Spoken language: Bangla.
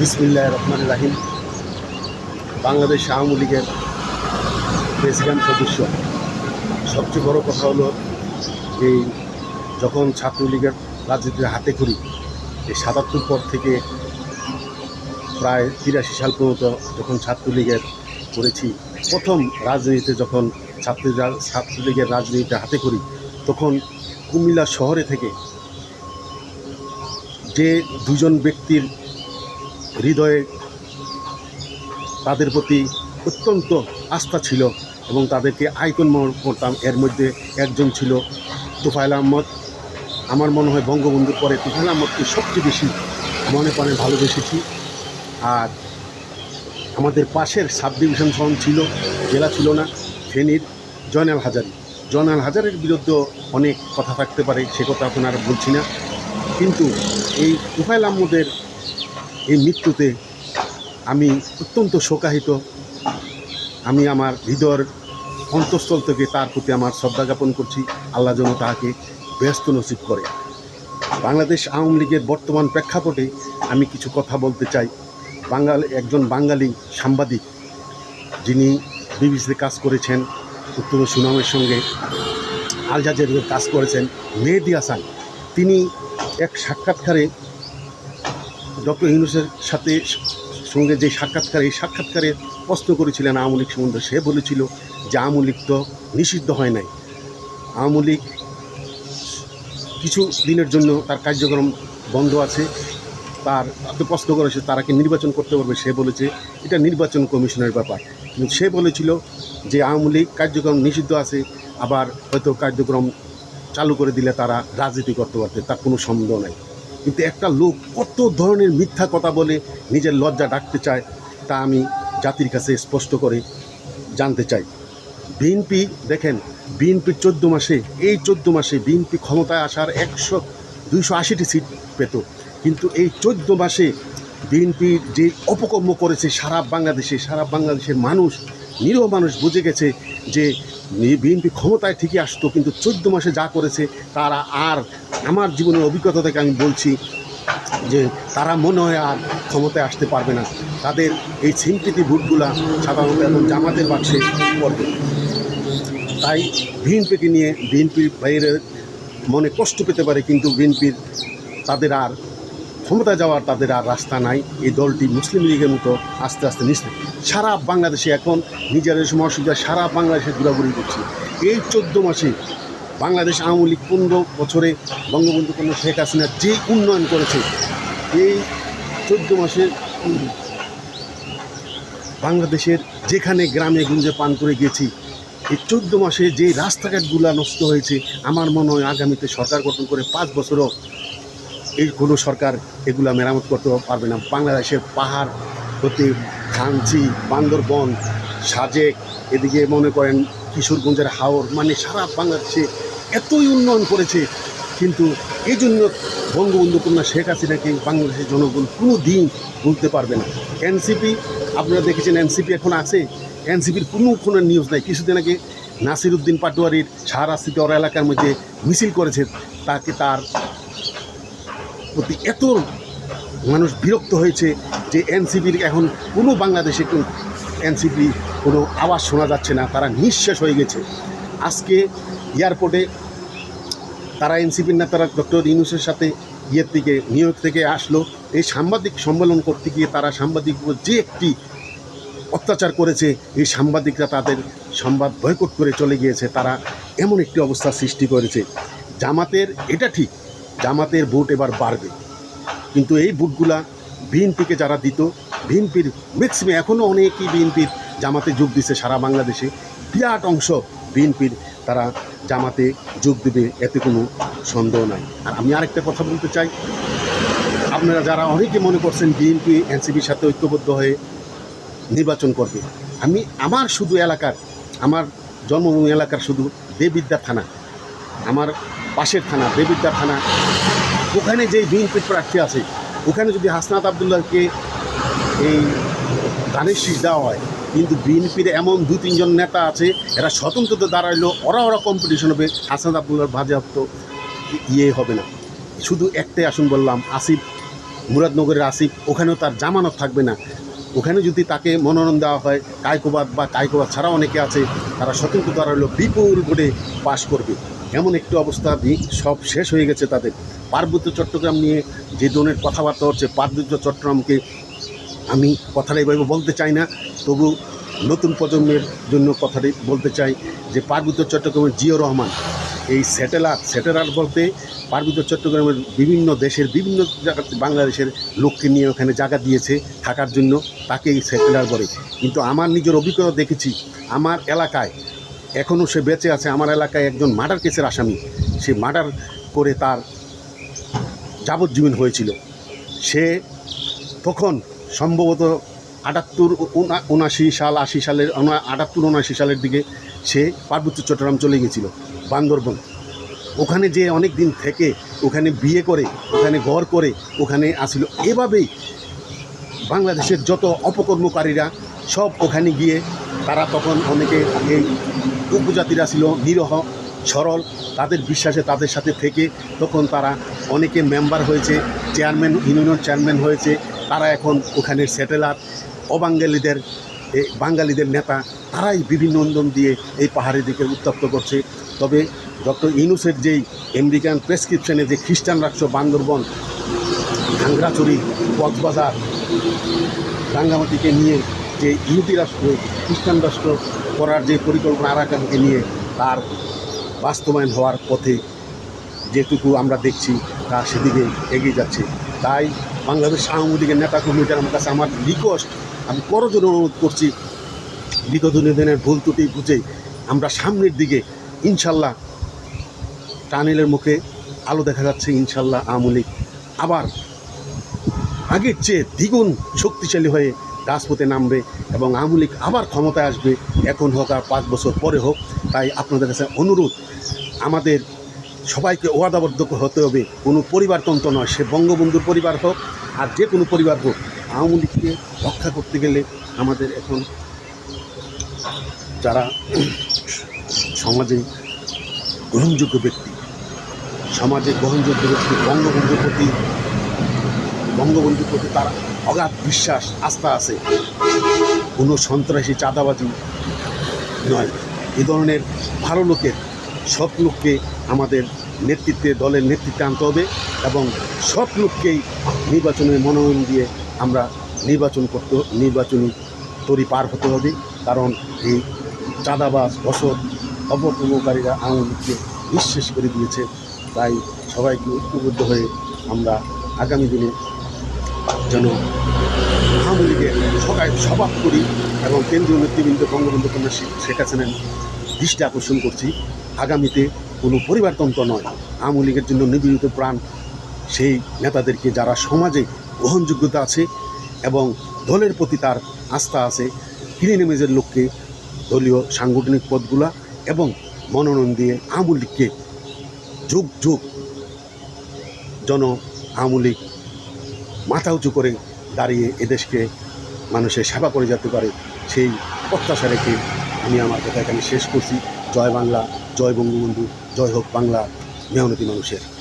বিসমিল্লাহ রহমান রাহিম। বাংলাদেশ আওয়ামী লীগের প্রেসিডেন্ট সদস্য। সবচেয়ে বড় কথা হলো এই যখন ছাত্রলীগের রাজনীতির হাতে করি এই সাতাত্তর পর থেকে প্রায় তিরাশি সাল পর্যন্ত যখন ছাত্রলীগের করেছি, প্রথম রাজনীতিতে যখন ছাত্র ছাত্রলীগের রাজনীতিতে হাতে করি তখন কুমিল্লা শহরে থেকে যে দুজন ব্যক্তির হৃদয়ে তাদের প্রতি অত্যন্ত আস্থা ছিল এবং তাদেরকে আইকন করতাম। এর মধ্যে একজন ছিল তুফাইল আহমদ। আমার মনে হয় বঙ্গবন্ধুর পরে তুফাইল আহমদকে সবচেয়ে বেশি মনে প্রাণে ভালোবেসেছি। আর আমাদের পাশের সাব ডিভিশন সন ছিল, জেলা ছিল না, ফেনীর জয়নাল হাজারি। জয়নাল হাজারের বিরুদ্ধে অনেক কথা থাকতে পারে, সে কথা আর বলছি না। কিন্তু এই তুফাইল আহমদের এই মৃত্যুতে আমি অত্যন্ত শোকাহিত। আমি আমার হৃদয়ের অন্তঃস্থল থেকে তার প্রতি আমার শ্রদ্ধা জ্ঞাপন করছি। আল্লাহ যেন তাহাকে ব্যস্ত নসিব করে। বাংলাদেশ আওয়ামী লীগের বর্তমান প্রেক্ষাপটে আমি কিছু কথা বলতে চাই। বাঙালি, একজন বাঙালি সাংবাদিক, যিনি বিবিসিতে কাজ করেছেন, উত্তর সুনামের সঙ্গে আল জাজিরার কাজ করেছেন, মেহেদি হাসান। তিনি এক সাক্ষাৎকারে ডক্টর ইউনুসের সাথে সঙ্গে যে সাক্ষাৎকার, এই সাক্ষাৎকারে প্রশ্ন করেছিলেন আওয়ামী লীগ সম্বন্ধে, সে বলেছিল যে আওয়ামী লীগ তো নিষিদ্ধ হয় নাই। আওয়ামী লীগ কিছু দিনের জন্য তার কার্যক্রম বন্ধ আছে। তার, তাকে প্রশ্ন করেছে তারা কি নির্বাচন করতে পারবে? সে বলেছে, এটা নির্বাচন কমিশনের ব্যাপার। কিন্তু সে বলেছিল যে আওয়ামী লীগ কার্যক্রম নিষিদ্ধ আছে, আবার হয়তো কার্যক্রম চালু করে দিলে তারা রাজনীতি করতে পারবে, তার কোনো সন্দেহ নাই। কিন্তু একটা লোক কত ধরনের মিথ্যা কথা বলে নিজের লজ্জা ডাকতে চায়, তা আমি জাতির কাছে স্পষ্ট করে জানতে চাই। বিএনপি, দেখেন বিএনপির চোদ্দ মাসে, এই চোদ্দ মাসে বিএনপি ক্ষমতায় আসার একশো, দুইশো আশিটি সিট পেত। কিন্তু এই চোদ্দ মাসে বিএনপি যে অপকর্ম করেছে সারা বাংলাদেশে, সারা বাংলাদেশের মানুষ নিরীহ মানুষ বুঝে গেছে যে বিএনপি ক্ষমতায় ঠিকই আসতো, কিন্তু চোদ্দ মাসে যা করেছে তারা আর আমার জীবনের অভিজ্ঞতা থেকে আমি বলছি যে তারা মনে হয় আর ক্ষমতায় আসতে পারবে না। তাদের এই সিম্পিতি ভোটগুলা সাধারণত এখন জামাতের বাক্সে পড়বে। তাই বিএনপিকে নিয়ে বিএনপির বাইরে মনে কষ্ট পেতে পারে, কিন্তু বিএনপির তাদের আর ক্ষমতা যাওয়ার তাদের আর রাস্তা নাই। এই দলটি মুসলিম লীগের মতো আস্তে আস্তে নিশ্চিত সারা বাংলাদেশে এখন নিজের সময় সারা বাংলাদেশে ঘোরাঘুরি করছে। এই চোদ্দ মাসে বাংলাদেশ আওয়ামী লীগ পনেরো বছরে বঙ্গবন্ধু কন্যা শেখ হাসিনা যে উন্নয়ন করেছে, এই চোদ্দ মাসে বাংলাদেশের যেখানে গ্রামে গুঞ্জে পান করে গেছি, এই চোদ্দ মাসে যে রাস্তাঘাটগুলো নষ্ট হয়েছে, আমার মনে হয় আগামীতে সরকার গঠন করে পাঁচ বছরও কোনো সরকার এগুলা মেরামত করতে পারবে না। বাংলাদেশের পাহাড় হতে খাঞ্চি বান্দরবন, সাজেক, এদিকে মনে করেন কিশোরগঞ্জের হাওর মানে সারা বাংলাদেশে এতই উন্নয়ন করেছে। কিন্তু এই জন্য বঙ্গবন্ধু কন্যা শেখ হাসিনাকে বাংলাদেশের জনগণ কোনো দিন ভুলতে পারবে না। এনসিপি, আপনারা দেখেছেন এনসিপি এখন আছে। এনসিপির কোনো কোনো নিউজ নাই। কিছুদিন আগে নাসির উদ্দিন পাটোয়ারির সাহারাস্তিতে ওর এলাকার মধ্যে মিছিল করেছে। তাকে তার প্রতি এত মানুষ বিরক্ত হয়েছে যে এনসিপির এখন কোনো বাংলাদেশে এনসিপি কোনো আওয়াজ শোনা যাচ্ছে না, তারা নিঃশ্বাস হয়ে গেছে। আজকে এয়ারপোর্টে তারা এনসিপির নেতারা ডক্টর ইউনুসের সাথে ইয়ের থেকে নিউ ইয়র্ক থেকে আসলো। এই সাংবাদিক সম্মেলন করতে গিয়ে তারা সাংবাদিক যে একটি অত্যাচার করেছে, এই সাংবাদিকরা তাদের সংবাদ বয়কট করে চলে গিয়েছে। তারা এমন একটি অবস্থা সৃষ্টি করেছে। জামাতের এটা ঠিক জামাতের ভোট এবার বাড়বে। কিন্তু এই ভোটগুলা বিএনপিকে যারা দিত, বিএনপির ম্যাক্সিমাম এখনও অনেকেই বিএনপির জামাতে যোগ দিছে সারা বাংলাদেশে। বিরাট অংশ বিএনপির তারা জামাতে যোগ দেবে, এতে কোনো সন্দেহ নাই। আর আমি আরেকটা কথা বলতে চাই। আপনারা যারা অনেকে মনে করছেন বিএনপি, এনসিপির সাথে ঐক্যবদ্ধ হয়ে নির্বাচন করবে, আমি আমার শুধু এলাকার, আমার জন্মভূমি এলাকার শুধু দেবিদ্যা থানা, আমার পাশের থানা, দেবিদ্যা থানা ওখানে যেই বিএনপির প্রার্থী আছে, ওখানে যদি হাসনাত আবদুল্লাহকে এই ধানের শীষ দেওয়া হয়, কিন্তু বিএনপির এমন দু, তিনজন নেতা আছে, এরা স্বতন্ত্রতে দাঁড়াইলো, ওরা ওরা কম্পিটিশন হবে, হাসনাত আবদুল্লাহর ভাজাপ্ত ইয়ে হবে না। শুধু একটাই আসুন বললাম, আসিফ, মুরাদনগরের আসিফ, ওখানেও তার জামানত থাকবে না। ওখানে যদি তাকে মনোনয়ন দেওয়া হয়, কায়কোবাদ বা কায়কোবাদ ছাড়া অনেকে আছে, তারা স্বতন্ত্র হলো বিপুল ভোটে পাশ করবে। এমন একটু অবস্থা ভি- সব শেষ হয়ে গেছে তাদের। পার্বত্য চট্টগ্রাম নিয়ে যে ধরনের কথাবার্তা হচ্ছে, পার্বত্য চট্টগ্রামকে আমি কথাটা এভাবে বলতে চাই না, তবু নতুন প্রজন্মের জন্য কথাটি বলতে চাই যে পার্বত্য চট্টগ্রামের জিও রহমান, এই স্যাটেলাইট স্যাটেলাইট বলতে পার্বত্য চট্টগ্রামের বিভিন্ন দেশের, বিভিন্ন জায়গা বাংলাদেশের লোককে নিয়ে ওখানে জায়গা দিয়েছে থাকার জন্য তাকে এই স্যাটেলাইট বলে। কিন্তু আমার নিজের অভিজ্ঞতা দেখেছি, আমার এলাকায় এখনও সে বেঁচে আছে। আমার এলাকায় একজন মার্ডার কেসের আসামি। সে মার্ডার করে তার যাবজ্জীবন হয়েছিল। সে তখন সম্ভবত আটাত্তর উনা- উনাশি সাল, আশি সালের আটাত্তর, উনাশি সালের দিকে সে পার্বত্য চট্টগ্রাম চলে গেছিল বান্দরবন। ওখানে যে অনেক দিন থেকে ওখানে বিয়ে করে, ওখানে ঘর করে, ওখানে আসিল। এভাবেই বাংলাদেশের যত অপকর্মকারীরা সব ওখানে গিয়ে তারা তখন অনেকে এই উপজাতিরা ছিল, নিরহ, সরল, তাদের বিশ্বাসে তাদের সাথে থেকে তখন তারা অনেকে মেম্বার হয়েছে চেয়ারম্যান ইউনিয়ন চেয়ারম্যান হয়েছে, তারা এখন ওখানে স্যাটেলার অবাঙ্গালিদের বাঙালিদের নেতা, তারাই বিভিন্ন অন্দন দিয়ে এই পাহাড়ের দিকে উত্তপ্ত করছে। তবে ডক্টর ইনুসের যেই আমেরিকান প্রেসক্রিপশনে যে খ্রিস্টান রাষ্ট্র বান্দরবন খাংরাচুরি কক্সবাজার, রাঙ্গামাটিকে নিয়ে যে ইহুদি রাষ্ট্র, খ্রিস্টান রাষ্ট্র করার যে পরিকল্পনা আরাকানকে নিয়ে তার বাস্তবায়ন হওয়ার পথে যেটুকু আমরা দেখছি, তা সেদিকে এগিয়ে যাচ্ছে। তাই বাংলাদেশ আওয়ামী লীগের নেতা কর্মীদের আমার কাছে আমার রিকোয়েস্ট, আমি করজোর অনুরোধ করছি, বিগত দিনের ভুল ত্রুটি বুঝে আমরা সামনের দিকে ইনশাল্লাহ টানেলের মুখে আলো দেখা যাচ্ছে, ইনশাল্লাহ আওয়ামী লীগ আবার আগের চেয়ে দ্বিগুণ শক্তিশালী হয়ে রাজপথে নামবে এবং আওয়ামী লীগ আবার ক্ষমতায় আসবে, এখন হোক আর পাঁচ বছর পরে হোক, তাই আপনাদের কাছে অনুরোধ, আমাদের সবাইকে ওয়াদাবদ্ধ হতে হবে। কোনো পরিবারতন্ত্র নয়, সে বঙ্গবন্ধুর পরিবার হোক আর যে কোনো পরিবার হোক, আওয়ামী লীগকে রক্ষা করতে গেলে আমাদের এখন যারা সমাজে গ্রহণযোগ্য ব্যক্তি, সমাজে গ্রহণযোগ্য ব্যক্তি বঙ্গবন্ধুর প্রতি বঙ্গবন্ধুর প্রতি তার অগাধ বিশ্বাস, আস্থা আছে। কোনো সন্ত্রাসী, চাঁদাবাজি নয়। এ ধরনের ভালো লোকের সব লোককে আমাদের নেতৃত্বে, দলের নেতৃত্বে আনতে হবে এবং সব লোককেই নির্বাচনে মনোনয়ন দিয়ে আমরা নির্বাচন করতে, নির্বাচনী তরি পার হতে হবে। কারণ এই চাঁদাবাজ বসত অপকর্মকারীরা আওয়ামী লীগকে নিঃশেষ করে দিয়েছে। তাই সবাইকে ঐক্যবদ্ধ হয়ে আমরা আগামী দিনে যেন আওয়ামী লীগের সবাই সবাব করি এবং কেন্দ্রীয় নেতৃবৃন্দ, বঙ্গবন্ধু কন্যা শেখ হাসিনার দৃষ্টি আকর্ষণ করছি। আগামীতে কোনো পরিবারতন্ত্র নয়। আওয়ামী লীগের জন্য নিবেদিত প্রাণ সেই নেতাদেরকে যারা সমাজে গ্রহণযোগ্যতা আছে এবং দলের প্রতি তার আস্থা আছে কিনে নেমেজের লোককে দলীয় সাংগঠনিক পদগুলা এবং মনোনয়ন দিয়ে আওয়ামী লীগকে যুগ যুগ জন আওয়ামী লীগ মাথা উঁচু করে দাঁড়িয়ে এদেশকে মানুষের সেবা করে যেতে পারে, সেই প্রত্যাশা রেখে আমি আমার কথা এখানে শেষ করছি। জয় বাংলা, জয় বঙ্গবন্ধু, জয় হোক বাংলা, মেহনতি মানুষের।